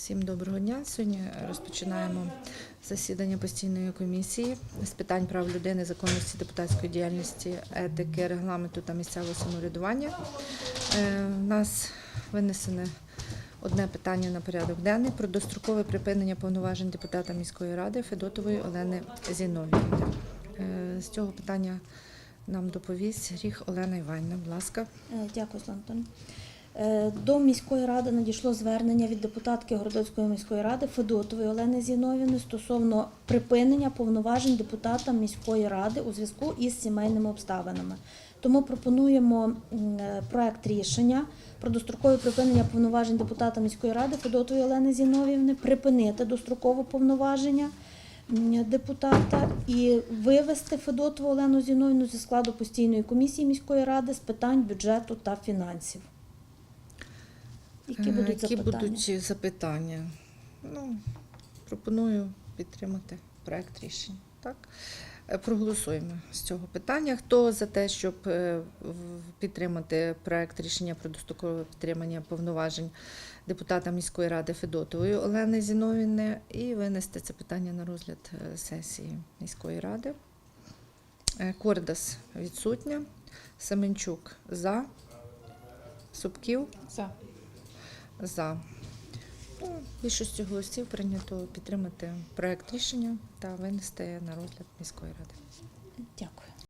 Всім доброго дня. Сьогодні розпочинаємо засідання постійної комісії з питань прав людини, законності депутатської діяльності, етики, регламенту та місцевого самоврядування. Е, У нас винесене одне питання на порядок денний про дострокове припинення повноважень депутата міської ради Федотової Олени Зіновіївни. Е, З цього питання нам доповість гріх Олена Іванівна. Будь ласка. Е, Дякую. Е, До міської ради надійшло звернення від депутатки Городоцької міської ради Федотової Олени Зіновіни стосовно припинення повноважень депутата міської ради у зв'язку із сімейними обставинами. Тому пропонуємо е, проект рішення про дострокове припинення повноважень депутата міської ради Федотової Олени Зіновіївни, припинити достроково повноваження депутата і вивести Федотову Олену Зіновіну зі складу постійної комісії міської ради з питань бюджету та фінансів. Які Е, будуть Які запитання? будуть запитання? Ну, пропоную підтримати проект рішення. Так? Е, Проголосуємо з цього питання. Хто за те, щоб е, підтримати проект рішення про дострокове підтримання повноважень депутата міської ради Федотової Олени Зіновіни і винести це питання на розгляд сесії міської ради? Кордас відсутня. Семенчук за. Супків За. За. Ну, більшістю голосів прийнято підтримати проект рішення та винести на розгляд міської ради. Дякую.